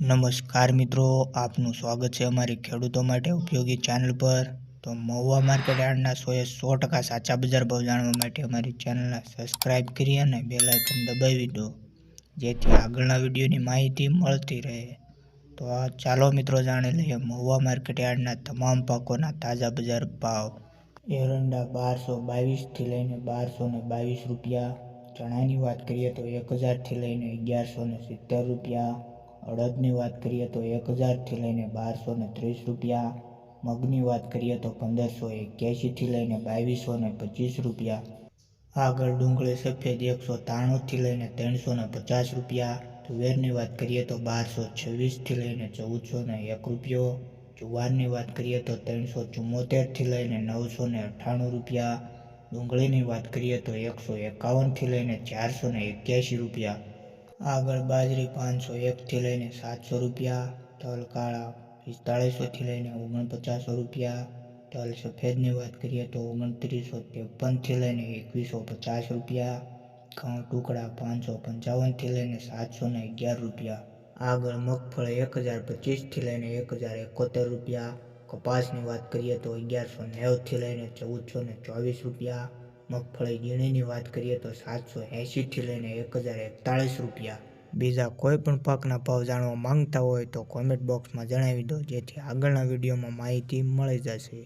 નમસ્કાર મિત્રો, આપનું સ્વાગત છે અમારી ખેડૂતો માટે ઉપયોગી ચેનલ પર. તો મહુવા માર્કેટ યાર્ડના સોએ સો ટકા સાચા બજાર ભાવ જાણવા માટે અમારી ચેનલને સબસ્ક્રાઈબ કરી અને બેલ આઇકન દબાવી દો, જેથી આગળના વિડીયોની માહિતી મળતી રહે. તો ચાલો મિત્રો, જાણી લઈએ મહુવા માર્કેટ યાર્ડના તમામ પાકોના તાજા બજાર ભાવ. એરંડા બારસો બાવીસથી લઈને બારસો ને બાવીસ રૂપિયા. ચણાની વાત કરીએ તો એક હજારથી લઈને અગિયારસો ને સિત્તેર રૂપિયા. અડદની વાત કરીએ તો એક હજારથી લઈને બારસો ને ત્રીસ રૂપિયા. મગની વાત કરીએ તો પંદરસો એક્યાસીથી લઈને બાવીસો ને પચીસ રૂપિયા. આગળ ડુંગળી સફેદ એકસો ત્રાણુંથી લઈને ત્રણસો ને પચાસ રૂપિયા. તુવેરની વાત કરીએ તો બારસો છવ્વીસથી લઈને ચૌદસો ને એક રૂપિયો. જુવારની વાત કરીએ તો ત્રણસો ચુમ્મોતેરથી લઈને નવસો ને અઠ્ઠાણું રૂપિયા. ડુંગળીની વાત કરીએ તો એકસો એકાવનથી લઈને ચારસો ને એક્યાસી રૂપિયા. આગળ બાજરી પાંચસો એકથી લઈને સાતસો રૂપિયા, તલ કાળા પિસ્તાળીસોથી લઈને ઓગણપચાસો રૂપિયા, તલ સફેદની વાત કરીએ તો ઓગણત્રીસો ત્રેપનથી લઈને એકવીસો પચાસ રૂપિયા, ઘઉં ટુકડા પાંચસો પંચાવનથી લઈને સાતસો ને અગિયાર રૂપિયા. આગળ મગફળી એક હજાર પચીસથી લઈને એક હજાર એકોતેર રૂપિયા. કપાસની વાત કરીએ તો અગિયારસો નેવથી લઈને ચૌદસો ને ચોવીસ રૂપિયા. મગફળી ગીણીની વાત કરીએ તો સાતસો એંશીથી લઈને એક હજાર એકતાળીસ રૂપિયા. બીજા કોઈ પણ પાકના ભાવ જાણવા માંગતા હોય તો કોમેન્ટ બોક્સમાં જણાવી દો, જેથી આગળના વિડીયોમાં માહિતી મળી જશે.